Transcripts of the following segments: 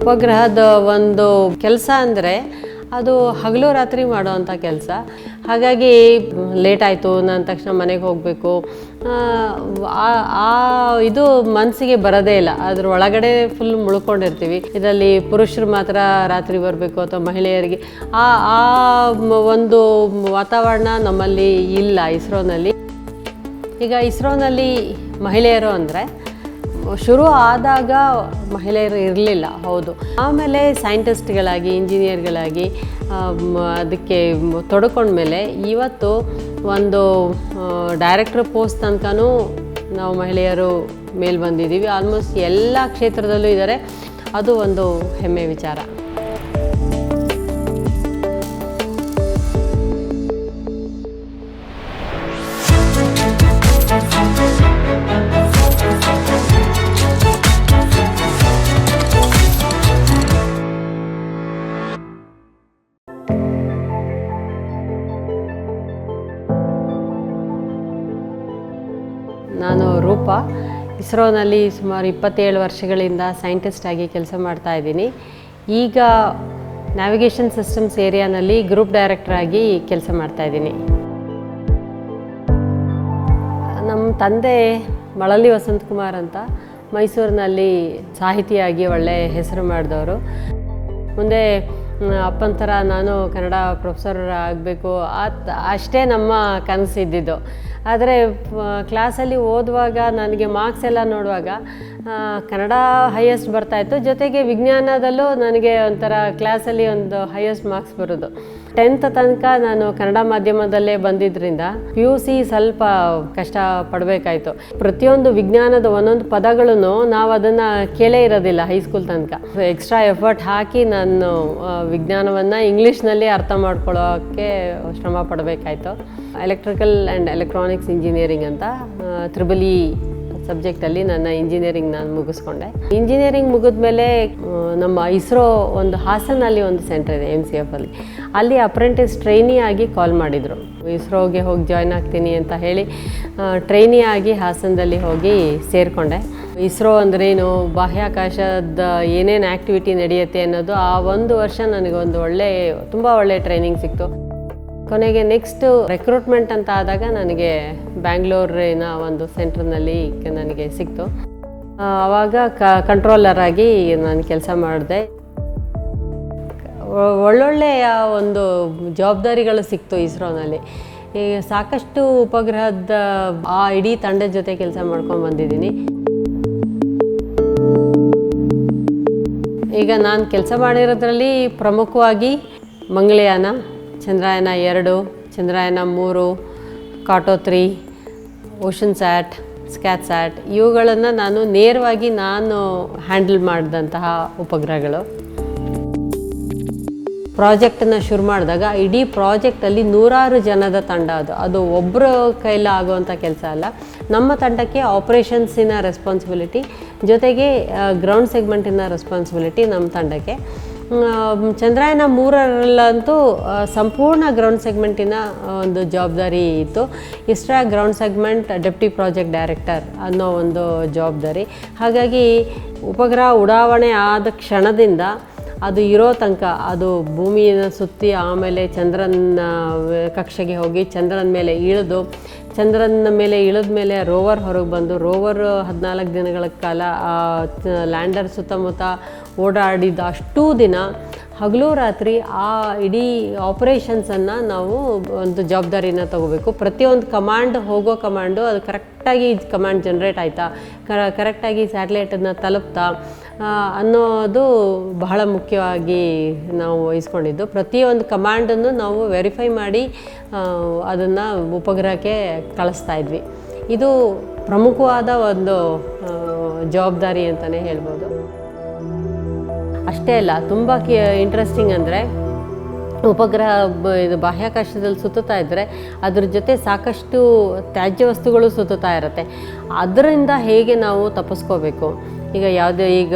ಉಪಗ್ರಹದ ಒಂದು ಕೆಲಸ ಅಂದರೆ ಅದು ಹಗಲು ರಾತ್ರಿ ಮಾಡೋವಂಥ ಕೆಲಸ. ಹಾಗಾಗಿ ಲೇಟ್ ಆಯಿತು, ನಾನು ತಕ್ಷಣ ಮನೆಗೆ ಹೋಗಬೇಕು. ಆ ಇದು ಮನಸ್ಸಿಗೆ ಬರೋದೇ ಇಲ್ಲ. ಅದ್ರ ಒಳಗಡೆ ಫುಲ್ ಮುಳ್ಕೊಂಡಿರ್ತೀವಿ. ಇದರಲ್ಲಿ ಪುರುಷರು ಮಾತ್ರ ರಾತ್ರಿ ಬರಬೇಕು ಅಥವಾ ಮಹಿಳೆಯರಿಗೆ. ಆ ಆ ಒಂದು ವಾತಾವರಣ ನಮ್ಮಲ್ಲಿ ಇಲ್ಲ ಇಸ್ರೋನಲ್ಲಿ. ಈಗ ಇಸ್ರೋನಲ್ಲಿ ಮಹಿಳೆಯರು ಅಂದರೆ ಶುರು ಆದಾಗ ಮಹಿಳೆಯರು ಇರಲಿಲ್ಲ, ಹೌದು. ಆಮೇಲೆ ಸೈಂಟಿಸ್ಟ್ಗಳಾಗಿ, ಇಂಜಿನಿಯರ್ಗಳಾಗಿ ಅದಕ್ಕೆ ತೊಡ್ಕೊಂಡ ತೊಡ್ಕೊಂಡ್ಮೇಲೆ ಇವತ್ತು ಒಂದು ಡೈರೆಕ್ಟ್ರ್ ಪೋಸ್ಟ್ ತನಕನೂ ನಾವು ಮಹಿಳೆಯರು ಮೇಲೆ ಬಂದಿದ್ದೀವಿ. ಆಲ್ಮೋಸ್ಟ್ ಎಲ್ಲ ಕ್ಷೇತ್ರದಲ್ಲೂ ಇದ್ದಾರೆ. ಅದು ಒಂದು ಹೆಮ್ಮೆ ವಿಚಾರ. ಇಸ್ರೋನಲ್ಲಿ ಸುಮಾರು ಇಪ್ಪತ್ತೇಳು ವರ್ಷಗಳಿಂದ ಸೈಂಟಿಸ್ಟ್ ಆಗಿ ಕೆಲಸ ಮಾಡ್ತಾ ಇದ್ದೀನಿ. ಈಗ ನ್ಯಾವಿಗೇಷನ್ ಸಿಸ್ಟಮ್ಸ್ ಏರಿಯಾನಲ್ಲಿ ಗ್ರೂಪ್ ಡೈರೆಕ್ಟರ್ ಆಗಿ ಕೆಲಸ ಮಾಡ್ತಾ ಇದ್ದೀನಿ. ನಮ್ಮ ತಂದೆ ಮಳಲಿ ವಸಂತಕುಮಾರ್ ಅಂತ, ಮೈಸೂರಿನಲ್ಲಿ ಸಾಹಿತಿಯಾಗಿ ಒಳ್ಳೆ ಹೆಸರು ಮಾಡಿದವರು. ಮುಂದೆ ಅಪ್ಪನ ಥರ ನಾನು ಕನ್ನಡ ಪ್ರೊಫೆಸರ್ ಆಗಬೇಕು. ಅಷ್ಟೇ ನಮ್ಮ ಕನಸಿದ್ದಿದ್ದು. ಆದರೆ ಕ್ಲಾಸಲ್ಲಿ ಓದುವಾಗ ನನಗೆ ಮಾರ್ಕ್ಸ್ ಎಲ್ಲ ನೋಡುವಾಗ ಕನ್ನಡ ಹೈಯೆಸ್ಟ್ ಬರ್ತಾಯಿತ್ತು ಜೊತೆಗೆ ವಿಜ್ಞಾನದಲ್ಲೂ ನನಗೆ ಒಂಥರ ಕ್ಲಾಸಲ್ಲಿ ಒಂದು ಹೈಯೆಸ್ಟ್ ಮಾರ್ಕ್ಸ್ ಬರೋದು. ಟೆಂತ್ ತನಕ ನಾನು ಕನ್ನಡ ಮಾಧ್ಯಮದಲ್ಲೇ ಬಂದಿದ್ದರಿಂದ ಪಿ ಯು ಸಿ ಸ್ವಲ್ಪ ಕಷ್ಟ ಪಡಬೇಕಾಯ್ತು. ಪ್ರತಿಯೊಂದು ವಿಜ್ಞಾನದ ಒಂದೊಂದು ಪದಗಳನ್ನು ನಾವು ಅದನ್ನು ಕೇಳೇ ಇರೋದಿಲ್ಲ ಹೈಸ್ಕೂಲ್ ತನಕ. ಎಕ್ಸ್ಟ್ರಾ ಎಫರ್ಟ್ ಹಾಕಿ ನಾನು ವಿಜ್ಞಾನವನ್ನು ಇಂಗ್ಲೀಷ್ನಲ್ಲಿ ಅರ್ಥ ಮಾಡ್ಕೊಳ್ಳೋಕ್ಕೆ ಶ್ರಮ ಪಡಬೇಕಾಯ್ತು. ಎಲೆಕ್ಟ್ರಿಕಲ್ ಆ್ಯಂಡ್ ಎಲೆಕ್ಟ್ರಾನಿಕ್ಸ್ ಇಂಜಿನಿಯರಿಂಗ್ ಅಂತ ತ್ರಿಬಲ್ ಇ ಸಬ್ಜೆಕ್ಟಲ್ಲಿ ನನ್ನ ಇಂಜಿನಿಯರಿಂಗ್ ನಾನು ಮುಗಿಸ್ಕೊಂಡೆ. ಇಂಜಿನಿಯರಿಂಗ್ ಮುಗಿದ್ಮೇಲೆ ಮೇಲೆ ನಮ್ಮ ಇಸ್ರೋ ಒಂದು ಹಾಸನಲ್ಲಿ ಒಂದು ಸೆಂಟರ್ ಇದೆ ಎಂ ಸಿ ಎಫಲ್ಲಿ ಅಲ್ಲಿ. ಅಪ್ರೆಂಟಿಸ್ ಟ್ರೈನಿ ಆಗಿ ಕಾಲ್ ಮಾಡಿದರು. ಇಸ್ರೋಗೆ ಹೋಗಿ ಜಾಯ್ನ್ ಆಗ್ತೀನಿ ಅಂತ ಹೇಳಿ ಟ್ರೈನಿ ಆಗಿ ಹಾಸನದಲ್ಲಿ ಹೋಗಿ ಸೇರಿಕೊಂಡೆ. ಇಸ್ರೋ ಅಂದ್ರೇನು? ಬಾಹ್ಯಾಕಾಶದ ಏನೇನು ಆ್ಯಕ್ಟಿವಿಟಿ ನಡೆಯುತ್ತೆ ಅನ್ನೋದು ಆ ಒಂದು ವರ್ಷ ನನಗೆ ಒಂದು ಒಳ್ಳೆ, ತುಂಬ ಒಳ್ಳೆ ಟ್ರೈನಿಂಗ್ ಸಿಕ್ತು. ಕೊನೆಗೆ ನೆಕ್ಸ್ಟ್ ರೆಕ್ರೂಟ್ಮೆಂಟ್ ಅಂತ ಆದಾಗ ನನಗೆ ಬ್ಯಾಂಗ್ಳೂರಿನ ಒಂದು ಸೆಂಟ್ರ್ನಲ್ಲಿ ನನಗೆ ಸಿಕ್ತು. ಆವಾಗ ಕ ಕಂಟ್ರೋಲರ್ ಆಗಿ ನಾನು ಕೆಲಸ ಮಾಡಿದೆ. ಒಳ್ಳೊಳ್ಳೆಯ ಒಂದು ಜವಾಬ್ದಾರಿಗಳು ಸಿಕ್ತು ಇಸ್ರೋನಲ್ಲಿ. ಈಗ ಸಾಕಷ್ಟು ಉಪಗ್ರಹದ, ಆ ಇಡೀ ತಂಡದ ಜೊತೆ ಕೆಲಸ ಮಾಡ್ಕೊಂಡು ಬಂದಿದ್ದೀನಿ. ಈಗ ನಾನು ಕೆಲಸ ಮಾಡಿರೋದ್ರಲ್ಲಿ ಪ್ರಮುಖವಾಗಿ ಮಂಗಳಯಾನ, ಚಂದ್ರಯಾನ ಎರಡು, ಚಂದ್ರಯಾನ ಮೂರು, Carto three, Oceansat Scatsat, ಇವುಗಳನ್ನು ನಾನು ನೇರವಾಗಿ ನಾನು ಹ್ಯಾಂಡಲ್ ಮಾಡಿದಂತಹ ಉಪಗ್ರಹಗಳು. ಪ್ರಾಜೆಕ್ಟನ್ನು ಶುರು ಮಾಡಿದಾಗ ಇಡೀ ಪ್ರಾಜೆಕ್ಟಲ್ಲಿ ನೂರಾರು ಜನದ ತಂಡ ಅದು. ಅದು ಒಬ್ಬರ ಕೈಲ ಆಗುವಂಥ ಕೆಲಸ ಅಲ್ಲ. ನಮ್ಮ ತಂಡಕ್ಕೆ ಆಪ್ರೇಷನ್ಸಿನ ರೆಸ್ಪಾನ್ಸಿಬಿಲಿಟಿ ಜೊತೆಗೆ ಗ್ರೌಂಡ್ ಸೆಗ್ಮೆಂಟಿನ ರೆಸ್ಪಾನ್ಸಿಬಿಲಿಟಿ ನಮ್ಮ ತಂಡಕ್ಕೆ. ಚಂದ್ರಾಯನ ಮೂರರಲ್ಲಂತೂ ಸಂಪೂರ್ಣ ಗ್ರೌಂಡ್ ಸೆಗ್ಮೆಂಟಿನ ಒಂದು ಜವಾಬ್ದಾರಿ ಇತ್ತು. ISRO ground segment deputy project director ಅನ್ನೋ ಒಂದು ಜವಾಬ್ದಾರಿ. ಹಾಗಾಗಿ ಉಪಗ್ರಹ ಉಡಾವಣೆ ಆದ ಕ್ಷಣದಿಂದ ಅದು ಇರೋ ತನಕ, ಅದು ಭೂಮಿಯನ್ನು ಸುತ್ತಿ ಆಮೇಲೆ ಚಂದ್ರನ ಕಕ್ಷೆಗೆ ಹೋಗಿ ಚಂದ್ರನ ಮೇಲೆ ಇಳಿದು, ಚಂದ್ರನ ಮೇಲೆ ಇಳಿದ ಮೇಲೆ ರೋವರ್ ಹೊರಗೆ ಬಂದು, ರೋವರ್ ಹದಿನಾಲ್ಕು ದಿನಗಳ ಕಾಲ ಲ್ಯಾಂಡರ್ ಸುತ್ತಮುತ್ತ ಓಡಾಡಿದ ಅಷ್ಟೂ ದಿನ ಹಗಲು ರಾತ್ರಿ ಆ ಇಡೀ ಆಪ್ರೇಷನ್ಸನ್ನು ನಾವು ಒಂದು ಜವಾಬ್ದಾರಿನ ತಗೋಬೇಕು. ಪ್ರತಿಯೊಂದು ಕಮಾಂಡ್, ಹೋಗೋ ಕಮಾಂಡು ಅದು ಕರೆಕ್ಟಾಗಿ ಕಮಾಂಡ್ ಜನ್ರೇಟ್ ಆಯಿತಾ ಕರೆಕ್ಟಾಗಿ ಸ್ಯಾಟಲೈಟನ್ನು ತಲುಪ್ತಾ ಅನ್ನೋದು ಬಹಳ ಮುಖ್ಯವಾಗಿ ನಾವು ವಹಿಸ್ಕೊಂಡಿದ್ದು. ಪ್ರತಿಯೊಂದು ಕಮಾಂಡನ್ನು ನಾವು ವೆರಿಫೈ ಮಾಡಿ ಅದನ್ನು ಉಪಗ್ರಹಕ್ಕೆ ಕಳಿಸ್ತಾ ಇದ್ವಿ. ಇದು ಪ್ರಮುಖವಾದ ಒಂದು ಜವಾಬ್ದಾರಿ ಅಂತಲೇ ಹೇಳ್ಬೋದು. ಅಷ್ಟೇ ಅಲ್ಲ, ತುಂಬ ಇಂಟ್ರೆಸ್ಟಿಂಗ್ ಅಂದರೆ ಉಪಗ್ರಹ ಇದು ಬಾಹ್ಯಾಕಾಶದಲ್ಲಿ ಸುತ್ತುತ್ತಾ ಇದ್ದರೆ ಅದ್ರ ಜೊತೆ ಸಾಕಷ್ಟು ತ್ಯಾಜ್ಯ ವಸ್ತುಗಳು ಸುತ್ತುತ್ತಾ ಇರುತ್ತೆ. ಅದರಿಂದ ಹೇಗೆ ನಾವು ತಪ್ಪಿಸ್ಕೋಬೇಕು? ಈಗ ಯಾವುದೇ ಈಗ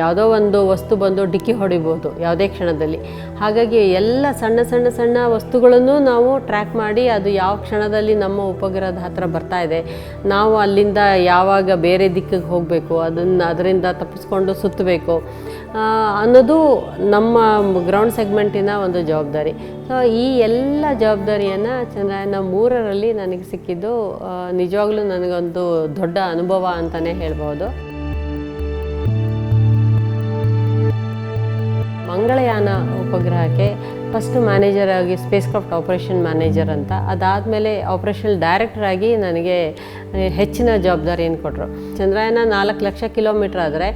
ಯಾವುದೋ ಒಂದು ವಸ್ತು ಬಂದು ಡಿಕ್ಕಿ ಹೊಡಿಬೋದು ಯಾವುದೇ ಕ್ಷಣದಲ್ಲಿ. ಹಾಗಾಗಿ ಎಲ್ಲ ಸಣ್ಣ ಸಣ್ಣ ಸಣ್ಣ ವಸ್ತುಗಳನ್ನು ನಾವು ಟ್ರ್ಯಾಕ್ ಮಾಡಿ ಅದು ಯಾವ ಕ್ಷಣದಲ್ಲಿ ನಮ್ಮ ಉಪಗ್ರಹದ ಹತ್ತಿರ ಬರ್ತಾ ಇದೆ. ನಾವು ಅಲ್ಲಿಂದ ಯಾವಾಗ ಬೇರೆ ದಿಕ್ಕಿಗೆ ಹೋಗಬೇಕು, ಅದನ್ನು ಅದರಿಂದ ತಪ್ಪಿಸ್ಕೊಂಡು ಸುತ್ತಬೇಕು ಅನ್ನೋದು ನಮ್ಮ ಗ್ರೌಂಡ್ ಸೆಗ್ಮೆಂಟಿನ ಒಂದು ಜವಾಬ್ದಾರಿ. ಸೊ ಈ ಎಲ್ಲ ಜವಾಬ್ದಾರಿಯನ್ನು ಚಂದ್ರಯಾನ ಮೂರರಲ್ಲಿ ನನಗೆ ಸಿಕ್ಕಿದ್ದು ನಿಜವಾಗ್ಲೂ ನನಗೊಂದು ದೊಡ್ಡ ಅನುಭವ ಅಂತಲೇ ಹೇಳ್ಬೋದು ಮಂಗಳಯಾನ ಉಪಗ್ರಹಕ್ಕೆ ಫಸ್ಟ್ ಮ್ಯಾನೇಜರ್ ಆಗಿ ಸ್ಪೇಸ್ ಕ್ರಾಫ್ಟ್ ಆಪರೇಷನ್ ಮ್ಯಾನೇಜರ್ ಅಂತ. ಅದಾದಮೇಲೆ ಆಪರೇಷನಲ್ ಡೈರೆಕ್ಟರ್ ಆಗಿ ನನಗೆ ಹೆಚ್ಚಿನ ಜವಾಬ್ದಾರಿಯನ್ನು ಕೊಟ್ಟರು ಚಂದ್ರಯಾನ ನಾಲ್ಕು ಲಕ್ಷ ಕಿಲೋಮೀಟರ್ ಆದರೆ,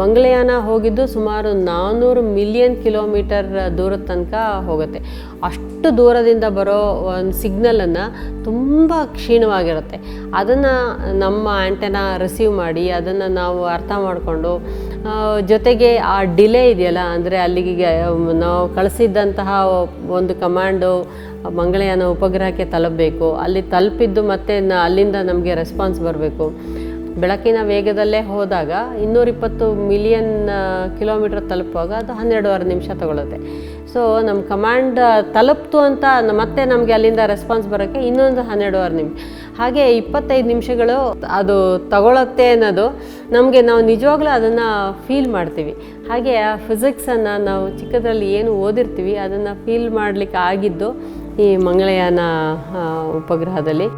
ಮಂಗಳಯಾನ ಹೋಗಿದ್ದು ಸುಮಾರು ನಾನ್ನೂರು ಮಿಲಿಯನ್ ಕಿಲೋಮೀಟರ್ ದೂರದ ತನಕ ಹೋಗುತ್ತೆ. ಅಷ್ಟು ದೂರದಿಂದ ಬರೋ ಒಂದು ಸಿಗ್ನಲನ್ನು ತುಂಬ ಕ್ಷೀಣವಾಗಿರುತ್ತೆ. ಅದನ್ನು ನಮ್ಮ ಆ್ಯಂಟೆನ ರಿಸೀವ್ ಮಾಡಿ, ಅದನ್ನು ನಾವು ಅರ್ಥ ಮಾಡಿಕೊಂಡು ಜೊತೆಗೆ ಆ ಡಿಲೇ ಇದೆಯಲ್ಲ, ಅಂದರೆ ಅಲ್ಲಿಗೆ, ನಾವು ಕಳಿಸಿದ್ದಂತಹ ಒಂದು ಕಮಾಂಡು ಮಂಗಳಯಾನ ಉಪಗ್ರಹಕ್ಕೆ ತಲುಪಬೇಕು. ಅಲ್ಲಿ ತಲುಪಿದ್ದು ಮತ್ತೆ ಅಲ್ಲಿಂದ ನಮಗೆ ರೆಸ್ಪಾನ್ಸ್ ಬರಬೇಕು. ಬೆಳಕಿನ ವೇಗದಲ್ಲೇ ಹೋದಾಗ ಇನ್ನೂರಿಪ್ಪತ್ತು ಮಿಲಿಯನ್ ಕಿಲೋಮೀಟರ್ ತಲುಪುವಾಗ ಅದು ಹನ್ನೆರಡುವರೆ ನಿಮಿಷ ತಗೊಳುತ್ತೆ. ಸೊ ನಮ್ಮ ಕಮಾಂಡ್ ತಲುಪ್ತು ಅಂತ ಮತ್ತೆ ನಮಗೆ ಅಲ್ಲಿಂದ ರೆಸ್ಪಾನ್ಸ್ ಬರೋಕ್ಕೆ ಇನ್ನೊಂದು ಹನ್ನೆರಡುವರೆ ನಿಮಿಷ. ಹಾಗೆ ಇಪ್ಪತ್ತೈದು ನಿಮಿಷಗಳು ಅದು ತಗೊಳತ್ತೆ ಅನ್ನೋದು ನಮಗೆ ನಾವು ನಿಜವಾಗ್ಲೂ ಅದನ್ನು ಫೀಲ್ ಮಾಡ್ತೀವಿ. ಹಾಗೆ ಆ ಫಿಸಿಕ್ಸನ್ನು ನಾವು ಚಿಕ್ಕದ್ರಲ್ಲಿ ಏನು ಓದಿರ್ತೀವಿ, ಅದನ್ನು ಫೀಲ್ ಮಾಡಲಿಕ್ಕೆ ಆಗಿದ್ದು ಈ ಮಂಗಳಯಾನ ಉಪಗ್ರಹದಲ್ಲಿ.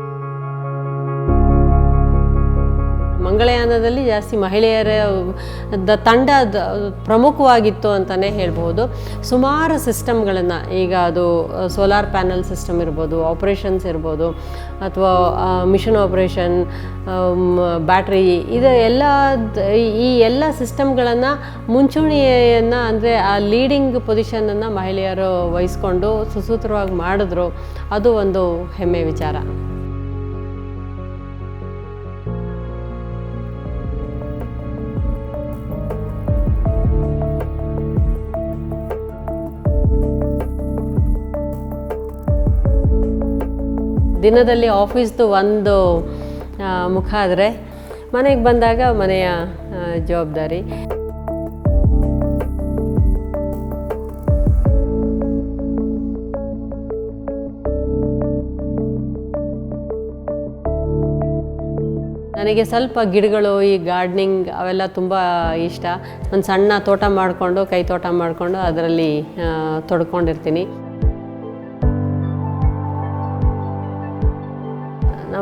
ಮಂಗಳಯಾನದಲ್ಲಿ ಜಾಸ್ತಿ ಮಹಿಳೆಯರ, ದ ತಂಡ ಪ್ರಮುಖವಾಗಿತ್ತು ಅಂತಲೇ ಹೇಳ್ಬೋದು. ಸುಮಾರು ಸಿಸ್ಟಮ್ಗಳನ್ನು ಈಗ ಅದು ಸೋಲಾರ್ ಪ್ಯಾನಲ್ ಸಿಸ್ಟಮ್ ಇರ್ಬೋದು, ಆಪ್ರೇಷನ್ಸ್ ಇರ್ಬೋದು, ಅಥವಾ ಮಿಷನ್ ಆಪ್ರೇಷನ್ ಬ್ಯಾಟ್ರಿ, ಇದು ಎಲ್ಲ ಈ ಎಲ್ಲ ಸಿಸ್ಟಮ್ಗಳನ್ನು ಮುಂಚೂಣಿಯನ್ನು ಅಂದರೆ ಆ ಲೀಡಿಂಗ್ ಪೊಸಿಷನನ್ನು ಮಹಿಳೆಯರು ವಹಿಸ್ಕೊಂಡು ಸುಸೂತ್ರವಾಗಿ ಮಾಡಿದ್ರು. ಅದು ಒಂದು ಹೆಮ್ಮೆ ವಿಚಾರ. ದಿನದಲ್ಲಿ ಆಫೀಸ್ದು ಒಂದು ಮುಖ ಆದರೆ ಮನೆಗೆ ಬಂದಾಗ ಮನೆಯ ಜವಾಬ್ದಾರಿ. ನನಗೆ ಸ್ವಲ್ಪ ಗಿಡಗಳು, ಈ ಗಾರ್ಡ್ನಿಂಗ್ ಅವೆಲ್ಲ ತುಂಬ ಇಷ್ಟ. ಒಂದು ಸಣ್ಣ ತೋಟ ಮಾಡಿಕೊಂಡು, ಕೈ ತೋಟ ಮಾಡಿಕೊಂಡು ಅದರಲ್ಲಿ ತೊಡ್ಕೊಂಡಿರ್ತೀನಿ.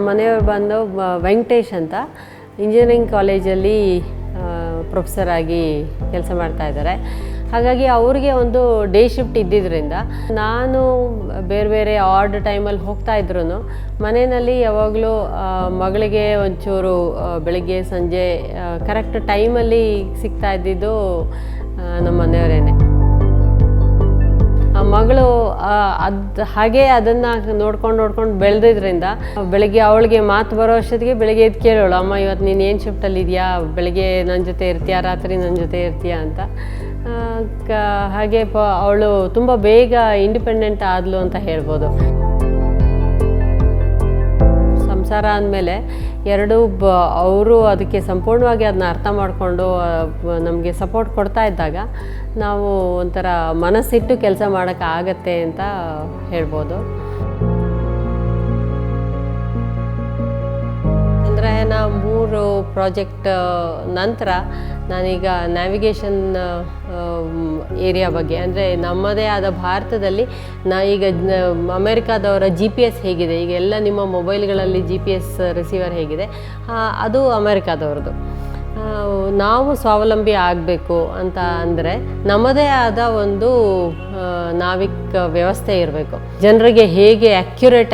ನಮ್ಮ ಮನೆಯವ್ರು ಬಂದು ವೆಂಕಟೇಶ್ ಅಂತ. ಇಂಜಿನಿಯರಿಂಗ್ ಕಾಲೇಜಲ್ಲಿ ಪ್ರೊಫೆಸರ್ ಆಗಿ ಕೆಲಸ ಮಾಡ್ತಾ ಇದ್ದಾರೆ. ಹಾಗಾಗಿ ಅವ್ರಿಗೆ ಒಂದು ಡೇ ಶಿಫ್ಟ್ ಇದ್ದಿದ್ದರಿಂದ ನಾನು ಬೇರೆ ಬೇರೆ ಆರ್ಡ್ ಟೈಮಲ್ಲಿ ಹೋಗ್ತಾ ಇದ್ರು ಮನೆಯಲ್ಲಿ ಯಾವಾಗಲೂ ಮಗಳಿಗೆ ಒಂಚೂರು ಬೆಳಿಗ್ಗೆ, ಸಂಜೆ ಕರೆಕ್ಟ್ ಟೈಮಲ್ಲಿ ಸಿಗ್ತಾ ಇದ್ದಿದ್ದು ನಮ್ಮ ಮನೆಯವರೇನೆ. ಮಗಳು ಅದು ಹಾಗೆ ಅದನ್ನು ನೋಡ್ಕೊಂಡು ನೋಡ್ಕೊಂಡು ಬೆಳೆದಿದ್ರಿಂದ ಬೆಳಗ್ಗೆ ಅವಳಿಗೆ ಮಾತು ಬರೋ ಅಷ್ಟೊತ್ತಿಗೆ ಬೆಳಗ್ಗೆ ಎದ್ದು ಕೇಳೋಳು, ಅಮ್ಮ ಇವತ್ತು ನೀನು ಏನು ಶಿಫ್ಟಲ್ಲಿ ಇದೆಯಾ? ಬೆಳಗ್ಗೆ ನನ್ನ ಜೊತೆ ಇರ್ತೀಯಾ? ರಾತ್ರಿ ನನ್ನ ಜೊತೆ ಇರ್ತೀಯಾ? ಅಂತ. ಹಾಗೆ ಅವಳು ತುಂಬ ಬೇಗ ಇಂಡಿಪೆಂಡೆಂಟ್ ಆದ್ಲು ಅಂತ ಹೇಳ್ಬೋದು. ಸಂಸಾರ ಅಂದಮೇಲೆ ಎರಡು ಬ, ಅವರು ಅದಕ್ಕೆ ಸಂಪೂರ್ಣವಾಗಿ ಅದನ್ನ ಅರ್ಥ ಮಾಡಿಕೊಂಡು ನಮಗೆ ಸಪೋರ್ಟ್ ಕೊಡ್ತಾ ಇದ್ದಾಗ ನಾವು ಒಂಥರ ಮನಸ್ಸಿಟ್ಟು ಕೆಲಸ ಮಾಡೋಕ್ಕಾಗತ್ತೆ ಅಂತ ಹೇಳ್ಬೋದು. ಅಂದರೆ ನಾವು ಮೂರು ಪ್ರಾಜೆಕ್ಟ್ ನಂತರ ನಾನೀಗ ನ್ಯಾವಿಗೇಷನ್ ಏರಿಯಾ ಬಗ್ಗೆ. ಅಂದರೆ ನಮ್ಮದೇ ಆದ ಭಾರತದಲ್ಲಿ ನಾ ಈಗ ಅಮೇರಿಕಾದವರ ಜಿ ಪಿ ಎಸ್ ಹೇಗಿದೆ. ಈಗ ಎಲ್ಲ ನಿಮ್ಮ ಮೊಬೈಲ್ಗಳಲ್ಲಿ ಜಿ ಪಿ ಎಸ್ ರಿಸೀವರ್ ಹೇಗಿದೆ. ಅದು ಅಮೆರಿಕಾದವ್ರದ್ದು. ನಾವು ಸ್ವಾವಲಂಬಿ ಆಗಬೇಕು ಅಂತ ಅಂದರೆ ನಮ್ಮದೇ ಆದ ಒಂದು ನಾವಿಕ್ ವ್ಯವಸ್ಥೆ ಇರಬೇಕು. ಜನರಿಗೆ ಹೇಗೆ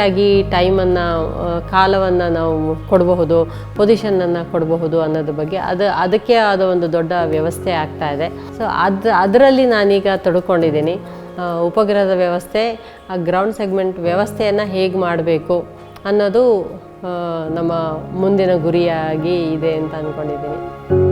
ಆಗಿ ಟೈಮನ್ನು ಕಾಲವನ್ನು ನಾವು ಕೊಡಬಹುದು ಪೊಸಿಷನನ್ನು ಕೊಡಬಹುದು ಅನ್ನೋದ್ರ ಬಗ್ಗೆ ಅದು, ಅದಕ್ಕೆ ಆದ ಒಂದು ದೊಡ್ಡ ವ್ಯವಸ್ಥೆ ಆಗ್ತಾ ಇದೆ. ಸೊ ಅದು, ಅದರಲ್ಲಿ ನಾನೀಗ ತೊಡ್ಕೊಂಡಿದ್ದೀನಿ. ಉಪಗ್ರಹದ ವ್ಯವಸ್ಥೆ, ಆ ಗ್ರೌಂಡ್ ಸೆಗ್ಮೆಂಟ್ ವ್ಯವಸ್ಥೆಯನ್ನು ಹೇಗೆ ಮಾಡಬೇಕು ಅನ್ನೋದು ನಮ್ಮ ಮುಂದಿನ ಗುರಿಯಾಗಿ ಇದೆ ಅಂತ ಅಂದ್ಕೊಂಡಿದ್ದೀನಿ